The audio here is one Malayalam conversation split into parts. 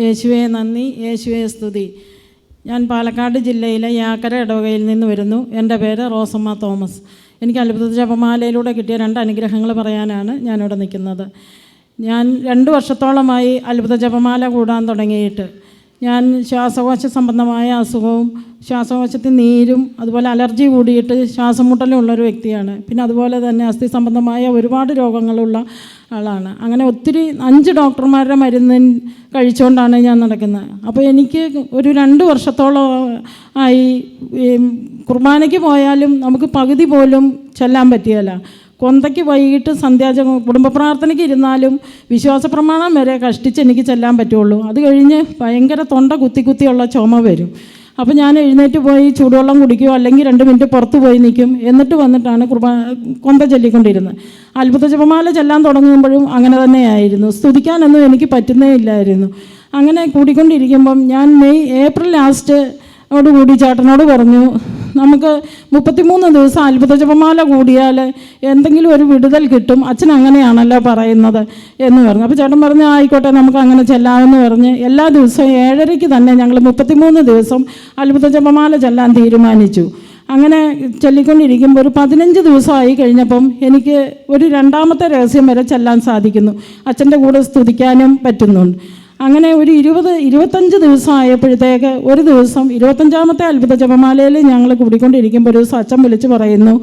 യേശുവെ നന്ദി. യേശുവെ സ്തുതി. ഞാൻ പാലക്കാട് ജില്ലയിലെ യാക്കര ഇടവകയിൽ നിന്ന് വരുന്നു. എന്റെ പേര് റോസമ്മ തോമസ്. എനിക്ക് അത്ഭുത ജപമാലയിലൂടെ കിട്ടിയ രണ്ട് അനുഗ്രഹങ്ങൾ പറയാനാണ് ഞാനിവിടെ നിൽക്കുന്നത്. ഞാൻ രണ്ട് വർഷത്തോളമായി അത്ഭുത ജപമാല കൂടാൻ തുടങ്ങിയിട്ട്. ഞാൻ ശ്വാസകോശ സംബന്ധമായ അസുഖവും ശ്വാസകോശത്തിൽ നീരും അതുപോലെ അലർജി കൂടിയിട്ട് ശ്വാസമുട്ടലുള്ള ഒരു വ്യക്തിയാണ്. പിന്നെ അതുപോലെ തന്നെ അസ്ഥി സംബന്ധമായ ഒരുപാട് രോഗങ്ങളുള്ള ആളാണ്. അങ്ങനെ ഒത്തിരി അഞ്ച് ഡോക്ടർമാരുടെ മരുന്ന് കഴിച്ചുകൊണ്ടാണ് ഞാൻ നടക്കുന്നത്. അപ്പോൾ എനിക്ക് ഒരു രണ്ട് വർഷത്തോളം ആയി കുർബാനയ്ക്ക് പോയാലും നമുക്ക് പകുതി പോലും ചെല്ലാൻ പറ്റിയല്ല. കൊന്തയ്ക്ക് വൈകിട്ട് സന്ധ്യാജ കുടുംബ പ്രാർത്ഥനയ്ക്ക് ഇരുന്നാലും വിശ്വാസ പ്രമാണം വരെ കഷ്ടിച്ച് എനിക്ക് ചെല്ലാൻ പറ്റുള്ളൂ. അത് കഴിഞ്ഞ് ഭയങ്കര തൊണ്ട കുത്തി കുത്തിയുള്ള ചുമ വരും. അപ്പോൾ ഞാൻ എഴുന്നേറ്റ് പോയി ചൂടുവെള്ളം കുടിക്കുകയോ അല്ലെങ്കിൽ രണ്ട് മിനിറ്റ് പുറത്ത് പോയി നിൽക്കും. എന്നിട്ട് വന്നിട്ടാണ് കുർബാ കൊന്ത ചൊല്ലിക്കൊണ്ടിരുന്നത്. അത്ഭുത ജപമാല ചെല്ലാൻ തുടങ്ങുമ്പോഴും അങ്ങനെ തന്നെയായിരുന്നു. സ്തുതിക്കാനൊന്നും എനിക്ക് പറ്റുന്നേ ഇല്ലായിരുന്നു. അങ്ങനെ കൂടിക്കൊണ്ടിരിക്കുമ്പം ഞാൻ മെയ് ഏപ്രിൽ ലാസ്റ്റ് കൂടി ചേട്ടനോട് പറഞ്ഞു നമുക്ക് മുപ്പത്തിമൂന്ന് ദിവസം അത്ഭുത ജപമാല കൂടിയാൽ എന്തെങ്കിലും ഒരു വിടുതൽ കിട്ടും. അച്ഛൻ അങ്ങനെയാണല്ലോ പറയുന്നത് എന്ന് പറഞ്ഞു. അപ്പോൾ ചേട്ടൻ പറഞ്ഞു ആയിക്കോട്ടെ നമുക്ക് അങ്ങനെ ചെല്ലാമെന്ന് പറഞ്ഞ് എല്ലാ ദിവസവും ഏഴരയ്ക്ക് തന്നെ ഞങ്ങൾ മുപ്പത്തിമൂന്ന് ദിവസം അത്ഭുത ജപമാല ചെല്ലാൻ തീരുമാനിച്ചു. അങ്ങനെ ചൊല്ലിക്കൊണ്ടിരിക്കുമ്പോൾ ഒരു പതിനഞ്ച് ദിവസമായി കഴിഞ്ഞപ്പം എനിക്ക് ഒരു രണ്ടാമത്തെ രഹസ്യം വരെ ചെല്ലാൻ സാധിക്കുന്നു. അച്ഛന്റെ കൂടെ സ്തുതിക്കാനും പറ്റുന്നുണ്ട്. അങ്ങനെ ഒരു ഇരുപത് ഇരുപത്തഞ്ച് ദിവസമായപ്പോഴത്തേക്ക് ഒരു ദിവസം ഇരുപത്തഞ്ചാമത്തെ അത്ഭുത ജപമാലയിൽ ഞങ്ങൾ കൂടിക്കൊണ്ടിരിക്കുമ്പോൾ ഒരു സച്ചം വിളിച്ച് പറയുന്നു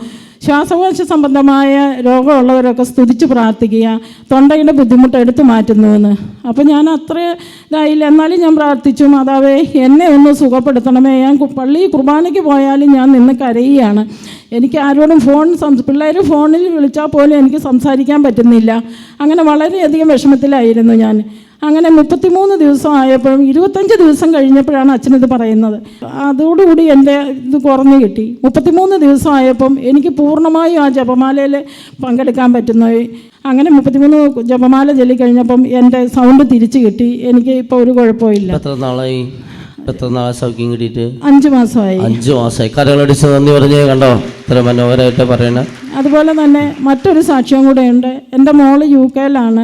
ശ്വാസകോശ സംബന്ധമായ രോഗമുള്ളവരൊക്കെ സ്തുതിച്ച് പ്രാർത്ഥിക്കുക തൊണ്ടയുടെ ബുദ്ധിമുട്ട് എടുത്തു മാറ്റുന്നുവെന്ന് അപ്പോൾ ഞാൻ അത്ര ഇതായില്ല. എന്നാലും ഞാൻ പ്രാർത്ഥിച്ചു മാതാവേ എന്നെ ഒന്ന് സുഖപ്പെടുത്തണമേ. ഞാൻ പള്ളി കുർബാനയ്ക്ക് പോയാലും ഞാൻ നിന്ന് കരയുകയാണ്. എനിക്ക് ആരോടും ഫോൺ സംസ് പിള്ളേർ ഫോണിൽ വിളിച്ചാൽ പോലും എനിക്ക് സംസാരിക്കാൻ പറ്റുന്നില്ല. അങ്ങനെ വളരെയധികം വിഷമത്തിലായിരുന്നു ഞാൻ. അങ്ങനെ മുപ്പത്തിമൂന്ന് ദിവസം ആയപ്പോഴും ഇരുപത്തഞ്ച് ദിവസം കഴിഞ്ഞപ്പോഴാണ് അച്ഛനത് പറയുന്നത്. അതോടുകൂടി എന്റെ ഇത് കുറഞ്ഞു കിട്ടി. മുപ്പത്തിമൂന്ന് ദിവസം ആയപ്പം എനിക്ക് പൂർണമായും ആ ജപമാലയിൽ പങ്കെടുക്കാൻ പറ്റുന്നതായി. അങ്ങനെ മുപ്പത്തിമൂന്ന് ജപമാല ചൊല്ലിക്കഴിഞ്ഞപ്പം എന്റെ സൗണ്ട് തിരിച്ചു കിട്ടി. എനിക്ക് ഇപ്പോൾ ഒരു കുഴപ്പമില്ല എത്ര നാളായി എത്ര നാളെ സൗഖ്യം കിട്ടിയിട്ട്? അഞ്ച് മാസമായി. അഞ്ചു മാസമായി. കരകളടിച്ച് നന്ദി പറഞ്ഞേ കണ്ടോ? ഇത്ര മനോഹരമായിട്ട് പറയണ. അതുപോലെ തന്നെ മറ്റൊരു സാക്ഷ്യം കൂടെ ഉണ്ട് എന്റെ മോൾ യു കെയിലാണ്.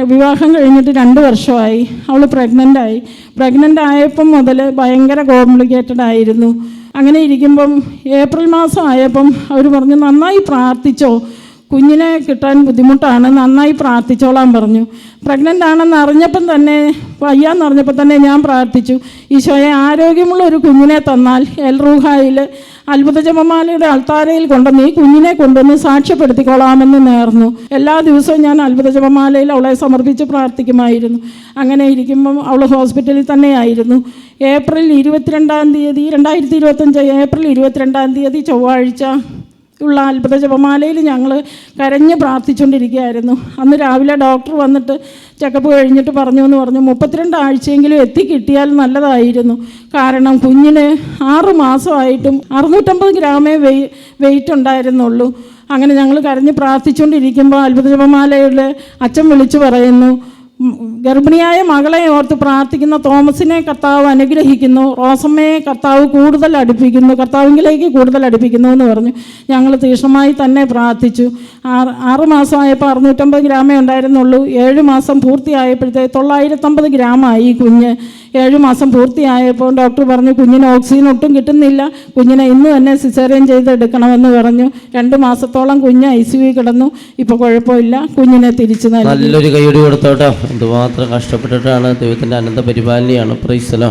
വിവാഹം കഴിഞ്ഞിട്ട് രണ്ട് വർഷമായി. അവൾ പ്രഗ്നന്റ് ആയി പ്രഗ്നന്റ് ആയപ്പം മുതൽ ഭയങ്കര കോംപ്ലിക്കേറ്റഡ് ആയിരുന്നു. അങ്ങനെ ഇരിക്കുമ്പം ഏപ്രിൽ മാസം ആയപ്പം അവർ പറഞ്ഞു നന്നായി പ്രാർത്ഥിച്ചോ. കുഞ്ഞിനെ കിട്ടാൻ ബുദ്ധിമുട്ടാണ്. നന്നായി പ്രാർത്ഥിച്ചോളാൻ പറഞ്ഞു. പ്രഗ്നന്റ് ആണെന്ന് അറിഞ്ഞപ്പം തന്നെ വയ്യാന്ന് അറിഞ്ഞപ്പോൾ തന്നെ ഞാൻ പ്രാർത്ഥിച്ചു. ഈശോയെ ആരോഗ്യമുള്ള ഒരു കുഞ്ഞിനെ തന്നാൽ എൽ റൂഹായിൽ അത്ഭുത ജപമാലയുടെ അൾത്താരയിൽ കൊണ്ടുവന്ന് ഈ കുഞ്ഞിനെ കൊണ്ടുവന്ന് സാക്ഷ്യപ്പെടുത്തിക്കൊള്ളാമെന്ന് നേർന്നു. എല്ലാ ദിവസവും ഞാൻ അത്ഭുത ജപമാലയിൽ അവളെ സമർപ്പിച്ച് പ്രാർത്ഥിക്കുമായിരുന്നു. അങ്ങനെ ഇരിക്കുമ്പം അവൾ ഹോസ്പിറ്റലിൽ തന്നെയായിരുന്നു. ഏപ്രിൽ ഇരുപത്തിരണ്ടാം തീയതി രണ്ടായിരത്തി ഇരുപത്തഞ്ച് ഏപ്രിൽ ഇരുപത്തിരണ്ടാം തീയതി ചൊവ്വാഴ്ച ഉള്ള അത്ഭുത ജപമാലയിൽ ഞങ്ങൾ കരഞ്ഞ് പ്രാർത്ഥിച്ചുകൊണ്ടിരിക്കുകയായിരുന്നു. അന്ന് രാവിലെ ഡോക്ടർ വന്നിട്ട് ചെക്കപ്പ് കഴിഞ്ഞിട്ട് പറഞ്ഞു എന്ന് പറഞ്ഞു. മുപ്പത്തിരണ്ട് ആഴ്ചയെങ്കിലും എത്തിക്കിട്ടിയാൽ നല്ലതായിരുന്നു. കാരണം കുഞ്ഞിന് ആറ് മാസമായിട്ടും അറുന്നൂറ്റമ്പത് ഗ്രാമേ വെയ് വെയിറ്റ് ഉണ്ടായിരുന്നുള്ളൂ. അങ്ങനെ ഞങ്ങൾ കരഞ്ഞ് പ്രാർത്ഥിച്ചുകൊണ്ടിരിക്കുമ്പോൾ അത്ഭുത ജപമാലയുടെ അച്ഛൻ വിളിച്ചു പറയുന്നു ഗർഭിണിയായ മകളെ ഓർത്ത് പ്രാർത്ഥിക്കുന്ന തോമസിനെ കർത്താവ് അനുഗ്രഹിക്കുന്നു. റോസമ്മയെ കർത്താവ് കൂടുതൽ അടുപ്പിക്കുന്നു. കർത്താവിങ്കിലേക്ക് കൂടുതൽ അടുപ്പിക്കുന്നു എന്ന് പറഞ്ഞു. ഞങ്ങൾ തീക്ഷണമായി തന്നെ പ്രാർത്ഥിച്ചു. ആറ് ആറ് മാസമായപ്പോൾ അറുന്നൂറ്റമ്പത് ഗ്രാമേ ഉണ്ടായിരുന്നുള്ളൂ. ഏഴ് മാസം പൂർത്തിയായപ്പോഴത്തെ തൊള്ളായിരത്തമ്പത് ഗ്രാമായി കുഞ്ഞ്. ഏഴ് മാസം പൂർത്തിയായപ്പോൾ ഡോക്ടർ പറഞ്ഞു കുഞ്ഞിന് ഓക്സിജൻ ഒട്ടും കിട്ടുന്നില്ല. കുഞ്ഞിനെ ഇന്ന് തന്നെ സിസേറിയൻ ചെയ്തെടുക്കണമെന്ന് പറഞ്ഞു. രണ്ട് മാസത്തോളം കുഞ്ഞ് ഐ സി കിടന്നു. ഇപ്പോൾ കുഴപ്പമില്ല. കുഞ്ഞിനെ തിരിച്ചു നല്ലൊരു കൈയടി കൊടുത്തോട്ടോ. എന്തുമാത്രം കഷ്ടപ്പെട്ടിട്ടാണ് ദൈവത്തിന്റെ അനന്ത പരിപാലനയാണ് പ്രൈസലോ